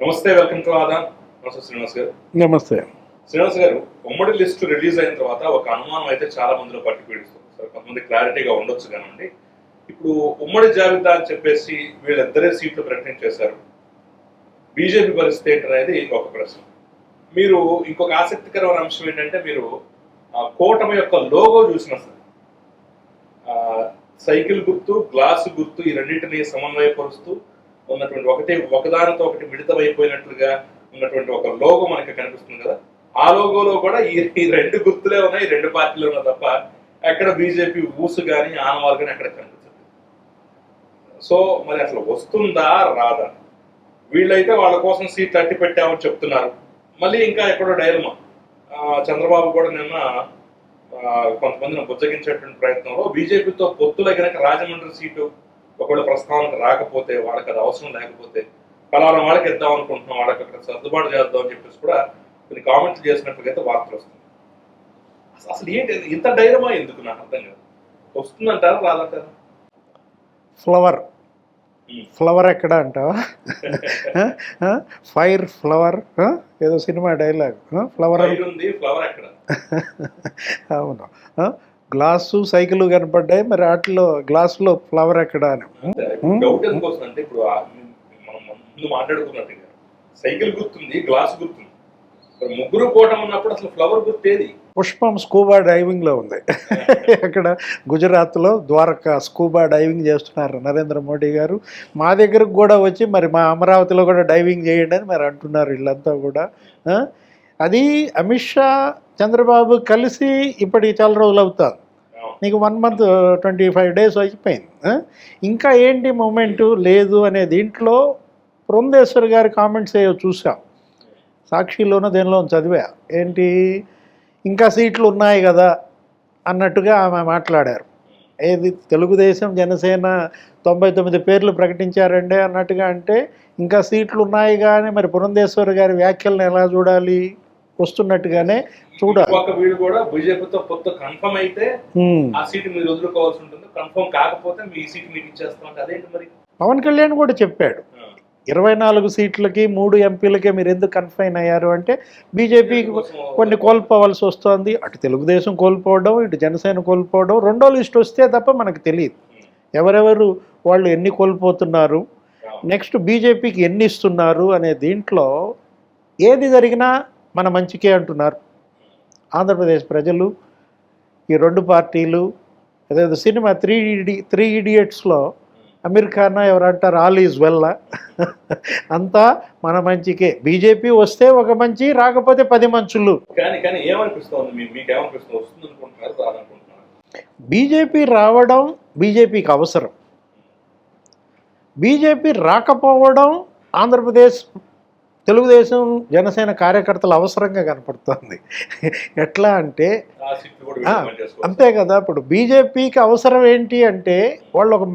నమస్తే welcome to Aadan నమస్తే శ్రీనివాస్ గారు. నమస్తే. శ్రీనివాస్ గారు ఉమ్మడి లిస్టు రిలీజ్ అయిన తర్వాత ఒక అనుమానం అయితే చాలా మందిలో పట్టి పీడిస్తుంది సరే కొంతమంది క్లారిటీగా ఉండొచ్చు కానండి. ఇప్పుడు ఉమ్మడి జాబితా అని చెప్పేసి వీళ్ళిద్దరే సీట్లు ప్రకటించేశారు బీజేపీ పరిస్థితి ఏంటనేది ఒక ప్రశ్న. మీరు ఇంకొక ఆసక్తికరమైన అంశం ఏంటంటే మీరు ఆ, కూటమి యొక్క లోగో చూసిన సార్ సైకిల్ గుర్తు గ్లాసు గుర్తు ఈ రెండింటిని సమన్వయపరుస్తూ ఉన్నటువంటి ఒకటి ఒకదానితో ఒకటి మిళితమైపోయినట్లుగా ఉన్నటువంటి ఒక లోగో మనకి కనిపిస్తుంది కదా. ఆ లోగోలో కూడా ఈ రెండు గుర్తులే ఉన్నాయి రెండు పార్టీలు ఉన్నాయి తప్ప ఎక్కడ బీజేపీ ఊసు కానీ ఆనవాళ్ళు కానీ ఎక్కడ కనిపించదు సో మరి అసలు వస్తుందా రాదా? వీళ్ళైతే వాళ్ళ కోసం సీట్లు అట్టి పెట్టామని చెప్తున్నారు. మళ్ళీ ఇంకా ఎక్కడో డైలమా. చంద్రబాబు కూడా నిన్న కొంతమందిని బుజ్జగించేటువంటి ప్రయత్నంలో బీజేపీతో పొత్తుల కనుక రాజమండ్రి సీటు ఒకవేళ ప్రస్తావనకు రాకపోతే వాళ్ళకి అది అవసరం లేకపోతే ఫలానా వాళ్ళకి ఇద్దాం అనుకుంటున్నాం వాళ్ళకి అక్కడ సర్దుబాటు చేద్దాం అని చెప్పేసి కూడా కొన్ని కామెంట్లు చేసినట్టుగా అయితే వార్తలు వస్తుంది అసలు- ఏంటి ఇంత డైలమా ఎందుకు? నాకు అర్థం కాదు. వస్తుందంటారా రాదంటారా? ఫ్లవర్. ఫ్లవర్ ఎక్కడ అంటావా? ఫైర్ ఫ్లవర్ ఏదో సినిమా డైలాగ్ ఫ్లవర్ ఫైర్ ఉంది ఫ్లవర్ ఎక్కడ? అవును? గ్లాసు సైకిల్ కనపడ్డాయి మరి వాటిలో గ్లాసులో ఫ్లవర్ ఎక్కడ అని. ఇప్పుడు మనం ముందు మాట్లాడుకున్నట్టుగా సైకిల్ గుర్తుంది గ్లాస్ గుర్తుంది. ముగ్గురు కూటమి ఉన్నప్పుడు అసలు ఫ్లవర్ గుర్తు ఏది పుష్పం స్కూబా డైవింగ్లో ఉంది. అక్కడ గుజరాత్లో ద్వారకా స్కూబా డైవింగ్ చేస్తున్నారు నరేంద్ర మోడీ గారు. మా దగ్గరకు కూడా వచ్చి మరి మా అమరావతిలో కూడా డైవింగ్ చేయండి అని మరి అంటున్నారు వీళ్ళంతా కూడా? అది అమిత్ షా చంద్రబాబు కలిసి ఇప్పటికి చాలా రోజులు అవుతుంది నీకు one month twenty five days అయిపోయింది ఇంకా ఏంటి మూమెంటు లేదు అనే దీంట్లో బృందేశ్వర్ గారి కామెంట్స్ ఏవో చూసాం. సాక్షిలోనూ దేనిలో చదివా. ఏంటి? ఇంకా సీట్లు ఉన్నాయి కదా అన్నట్టుగా ఆమె మాట్లాడారు. ఏది? తెలుగుదేశం జనసేన తొంభై తొమ్మిది పేర్లు ప్రకటించారండి అన్నట్టుగా అంటే ఇంకా సీట్లు ఉన్నాయి కానీ మరి పురంధేశ్వర్ గారి వ్యాఖ్యలను ఎలా చూడాలి? వస్తున్నట్టుగానే చూడాలి. వీడు కూడా బీజేపీతో పొత్తు కన్ఫర్మ్ అయితే. ఆ సీట్ మీరు వదులుకోవాల్సి ఉంటుంది. కన్ఫర్మ్ కాకపోతే మీ సీట్ మీకు ఇచ్చేస్తాం అదేంటి మరి? పవన్ కళ్యాణ్ కూడా చెప్పాడు. ఇరవై నాలుగు సీట్లకి మూడు ఎంపీలకే మీరు ఎందుకు కన్ఫైన్ అయ్యారు అంటే బీజేపీకి కోసం కొన్ని కోల్పోవలసి వస్తుంది. అటు తెలుగుదేశం కోల్పోవడం ఇటు జనసేన కోల్పోవడం రెండో లిస్ట్ వస్తే తప్ప మనకు తెలియదు. ఎవరెవరు వాళ్ళు ఎన్ని కోల్పోతున్నారు నెక్స్ట్ బీజేపీకి ఎన్ని ఇస్తున్నారు అనే దీంట్లో ఏది జరిగినా మన మంచికే అంటున్నారు. ఆంధ్రప్రదేశ్ ప్రజలు ఈ రెండు పార్టీలు అదేదో సినిమా త్రీ ఇడి త్రీ ఇడియట్స్లో అమీర్ ఖాన్ ఎవరంటారు ఆల్ ఈజ్ వెల్ అంతా మన మంచికే. బీజేపీ వస్తే ఒక మంచి రాకపోతే పది మంచులు. బీజేపీ రావడం బీజేపీకి అవసరం. బీజేపీ రాకపోవడం ఆంధ్రప్రదేశ్ తెలుగుదేశం జనసేన కార్యకర్తల అవసరంగా కనపడుతుంది. ఎట్లా అంటే అంతే కదా ఇప్పుడు బీజేపీకి అవసరం ఏంటి అంటే వాళ్ళు ఒక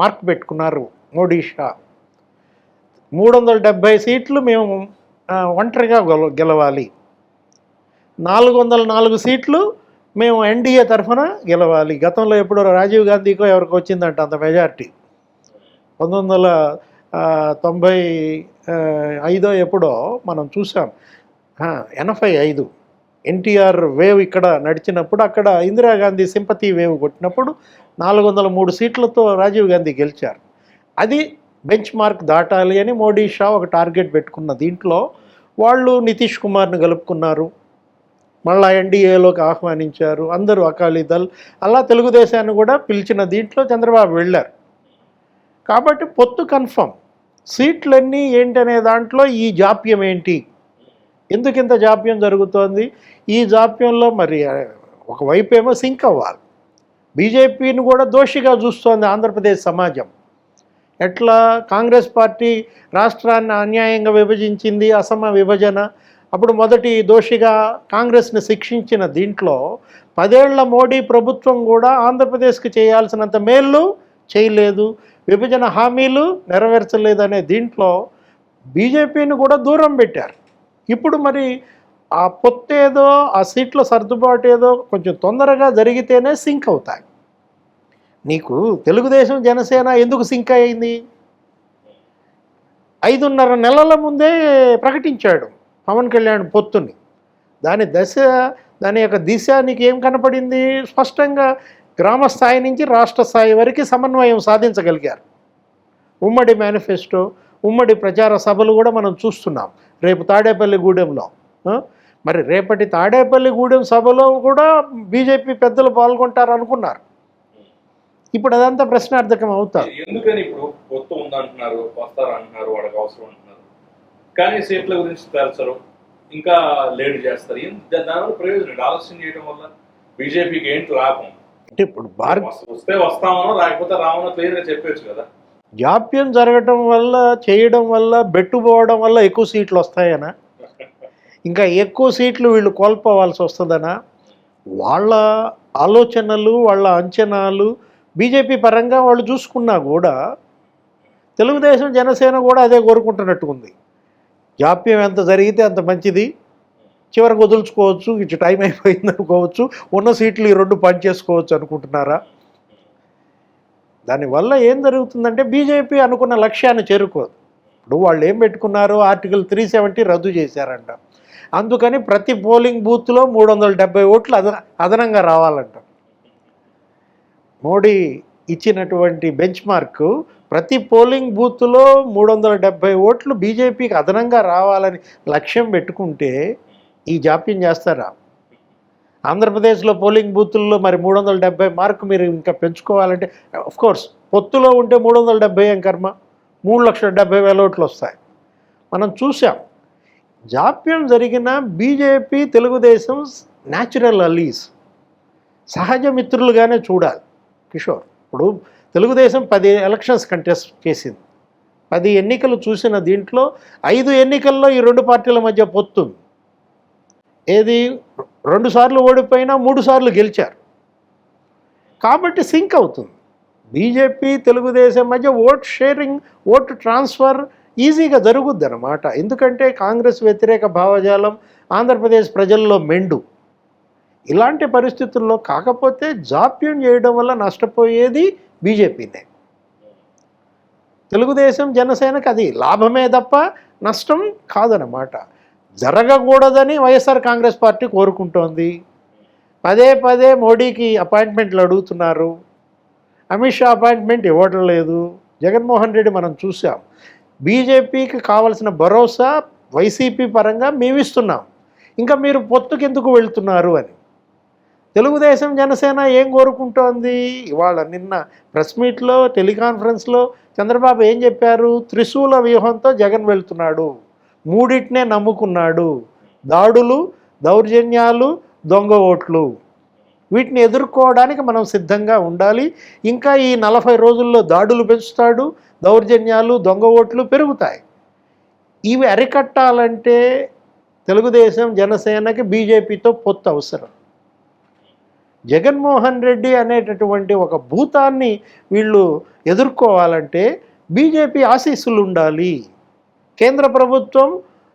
మార్క్ పెట్టుకున్నారు మోడీ షా. మూడు వందల డెబ్భై సీట్లు మేము ఒంటరిగా గెల గెలవాలి. నాలుగు వందల నాలుగు సీట్లు మేము ఎన్డీఏ తరఫున గెలవాలి. గతంలో ఎప్పుడో రాజీవ్ గాంధీకో ఎవరికి వచ్చిందంట అంత మెజార్టీ. పంతొమ్మిది వందల తొంభై ఐదో ఎప్పుడో మనం చూసాం. ఎనభై ఐదు. ఎన్టీఆర్ వేవ్ ఇక్కడ నడిచినప్పుడు అక్కడ ఇందిరాగాంధీ సింపతి వేవ్ కొట్టినప్పుడు నాలుగు వందల మూడు సీట్లతో రాజీవ్ గాంధీ గెలిచారు. అది బెంచ్ మార్క్ దాటాలి అని మోడీ షా ఒక టార్గెట్ పెట్టుకున్న దీంట్లో వాళ్ళు నితీష్ కుమార్ని కలుపుకున్నారు. మళ్ళా ఎన్డీఏలోకి ఆహ్వానించారు. అందరూ అకాలీదల్ అలా తెలుగుదేశాన్ని కూడా పిలిచిన దీంట్లో చంద్రబాబు వెళ్ళారు. కాబట్టి పొత్తు కన్ఫర్మ్. సీట్లన్నీ ఏంటనే దాంట్లో ఈ జాప్యం ఏంటి? ఎందుకు ఇంత జాప్యం జరుగుతోంది? ఈ జాప్యంలో మరి ఒకవైపు ఏమో సింక్ అవ్వాలి. బీజేపీని కూడా దోషిగా చూస్తోంది ఆంధ్రప్రదేశ్ సమాజం. ఎట్లా కాంగ్రెస్ పార్టీ రాష్ట్రాన్ని అన్యాయంగా విభజించింది అసమ విభజన అప్పుడు మొదటి దోషిగా కాంగ్రెస్ని శిక్షించిన దీంట్లో పదేళ్ళ మోడీ ప్రభుత్వం కూడా ఆంధ్రప్రదేశ్కి చేయాల్సినంత మేళ్ళు చేయలేదు. విభజన హామీలు నెరవేర్చలేదనే దీంట్లో బీజేపీని కూడా దూరం పెట్టారు. ఇప్పుడు మరి ఆ పొత్తేదో ఆ సీట్ల సర్దుబాటు ఏదో కొంచెం తొందరగా జరిగితేనే సింక్ అవుతాయి. నీకు తెలుగుదేశం జనసేన ఎందుకు సింక్ అయింది? ఐదున్నర నెలల ముందే ప్రకటించాడు పవన్ కళ్యాణ్ పొత్తుని. దాని దశ దాని యొక్క దిశ నీకు ఏం కనపడింది? స్పష్టంగా గ్రామ స్థాయి నుంచి రాష్ట్ర స్థాయి వరకు సమన్వయం సాధించగలిగారు. ఉమ్మడి మేనిఫెస్టో ఉమ్మడి ప్రచార సభలు కూడా మనం చూస్తున్నాం. రేపు తాడేపల్లిగూడెంలో మరి రేపటి తాడేపల్లిగూడెం సభలో కూడా బీజేపీ పెద్దలు పాల్గొంటారు అనుకున్నారు ఇప్పుడు అదంతా ప్రశ్నార్థకం అవుతారు ఎందుకని ఇప్పుడు పొత్తు ఉందంటున్నారు వస్తారు అంటున్నారు వాళ్ళకి అవసరం అంటున్నారు. కానీ సీట్ల గురించి తెలుసరు ఇంకా లేట్ చేస్తారు. దానివల్ల ప్రయోజనం ఆలస్యం చేయడం వల్ల బీజేపీకి ఏంటి లాభం? అంటే ఇప్పుడు భారత్ వస్- వస్తే వస్తామనో రాకపోతే రామనో క్లియర్గా చెప్పొచ్చు కదా. జాప్యం జరగటం వల్ల చేయడం వల్ల బెట్టుపోవడం వల్ల ఎక్కువ సీట్లు వస్తాయనా? ఇంకా ఎక్కువ సీట్లు వీళ్ళు కోల్పోవాల్సి వస్తుందనా? వాళ్ళ ఆలోచనలు వాళ్ళ అంచనాలు బీజేపీ పరంగా వాళ్ళు చూసుకున్నా కూడా తెలుగుదేశం జనసేన కూడా అదే కోరుకుంటున్నట్టు ఉంది జాప్యం ఎంత జరిగితే అంత మంచిది. చివరికి వదులుచుకోవచ్చు ఇటు టైం అయిపోయింది అనుకోవచ్చు ఉన్న సీట్లు ఈ రెండు పని చేసుకోవచ్చు అనుకుంటున్నారా? దానివల్ల ఏం జరుగుతుందంటే బీజేపీ అనుకున్న లక్ష్యాన్ని చేరుకోదు. ఇప్పుడు వాళ్ళు ఏం పెట్టుకున్నారు? ఆర్టికల్ త్రీ సెవెంటీ రద్దు చేశారంట. అందుకని ప్రతి పోలింగ్ బూత్లో మూడు వందల డెబ్బై ఓట్లు అదన అదనంగా రావాలంట. మోడీ ఇచ్చినటువంటి బెంచ్ మార్క్ ప్రతి పోలింగ్ బూత్లో మూడు వందల డెబ్బై ఓట్లు బీజేపీకి అదనంగా రావాలని లక్ష్యం పెట్టుకుంటే ఈ జాప్యం చేస్తారా? ఆంధ్రప్రదేశ్లో పోలింగ్ బూతుల్లో మరి మూడు వందల డెబ్బై మార్కు మీరు ఇంకా పెంచుకోవాలంటే కోర్స్ పొత్తులో ఉంటే మూడు వందల డెబ్బై ఏం కర్మ? మూడు లక్షల డెబ్బై వేల ఓట్లు వస్తాయి. మనం చూసాం జాప్యం జరిగిన బీజేపీ తెలుగుదేశం న్యాచురల్ అలీస్ సహజ మిత్రులుగానే చూడాలి. కిషోర్ ఇప్పుడు తెలుగుదేశం పది ఎలక్షన్స్ కంటెస్ట్ చేసింది. పది ఎన్నికలు చూసిన దీంట్లో ఐదు ఎన్నికల్లో ఈ రెండు పార్టీల మధ్య పొత్తుంది ఏది? రెండు సార్లు ఓడిపోయినా మూడు సార్లు గెలిచారు. కాబట్టి సింక్ అవుతుంది. బీజేపీ తెలుగుదేశం మధ్య ఓట్ షేరింగ్ ఓట్ ట్రాన్స్ఫర్ ఈజీగా జరుగుద్ది అనమాట ఎందుకంటే కాంగ్రెస్ వ్యతిరేక భావజాలం ఆంధ్రప్రదేశ్ ప్రజల్లో మెండు. ఇలాంటి పరిస్థితుల్లో కాకపోతే జాప్యం చేయడం వల్ల నష్టపోయేది బీజేపీనే. తెలుగుదేశం జనసేనకు అది లాభమే తప్ప నష్టం కాదనమాట జరగకూడదని వైఎస్ఆర్ కాంగ్రెస్ పార్టీ కోరుకుంటోంది. పదే పదే మోడీకి అపాయింట్మెంట్లు అడుగుతున్నారు. అమిత్ షా అపాయింట్మెంట్ ఇవ్వడం లేదు జగన్మోహన్ రెడ్డి మనం చూసాం. బీజేపీకి కావలసిన భరోసా వైసీపీ పరంగా మేము ఇస్తున్నాం ఇంకా మీరు పొత్తుకెందుకు వెళ్తున్నారు అని. తెలుగుదేశం జనసేన ఏం కోరుకుంటోంది? ఇవాళ నిన్న ప్రెస్ మీట్లో టెలికాన్ఫరెన్స్లో చంద్రబాబు ఏం చెప్పారు? త్రిశూల వ్యూహంతో జగన్ వెళ్తున్నాడు. మూడిటినే నమ్ముకున్నాడు. దాడులు దౌర్జన్యాలు దొంగ ఓట్లు. వీటిని ఎదుర్కోవడానికి మనం సిద్ధంగా ఉండాలి. ఇంకా ఈ నలభై రోజుల్లో దాడులు పెంచుతాడు దౌర్జన్యాలు దొంగ ఓట్లు పెరుగుతాయి. ఇవి అరికట్టాలంటే తెలుగుదేశం జనసేనకి బీజేపీతో పొత్తు అవసరం. జగన్మోహన్ రెడ్డి అనేటటువంటి ఒక భూతాన్ని వీళ్ళు ఎదుర్కోవాలంటే బీజేపీ ఆశీస్సులు ఉండాలి. కేంద్ర ప్రభుత్వం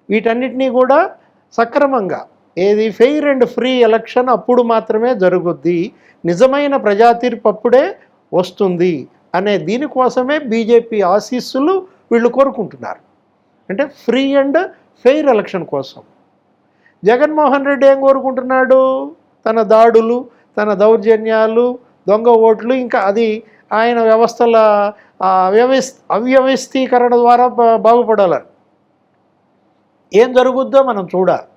వీటన్నిటినీ కూడా సక్రమంగా ఏది ఫెయిర్ అండ్ ఫ్రీ ఎలక్షన్ అప్పుడు మాత్రమే జరుగుద్ది నిజమైన ప్రజా తీర్పు అప్పుడే వస్తుంది అనే దీనికోసమే బీజేపీ ఆశీస్సులు వీళ్ళు కోరుకుంటున్నారు. అంటే ఫ్రీ అండ్ ఫెయిర్ ఎలక్షన్ కోసం. జగన్మోహన్ రెడ్డి ఏం కోరుకుంటున్నాడు? తన దాడులు తన దౌర్జన్యాలు దొంగ ఓట్లు ఇంకా అది ఆయన వ్యవస్థల అవ్యవస్థ అవ్యవస్థీకరణ ద్వారా బాగుపడాలని. ఏం జరుగుద్దో మనం చూడాలి.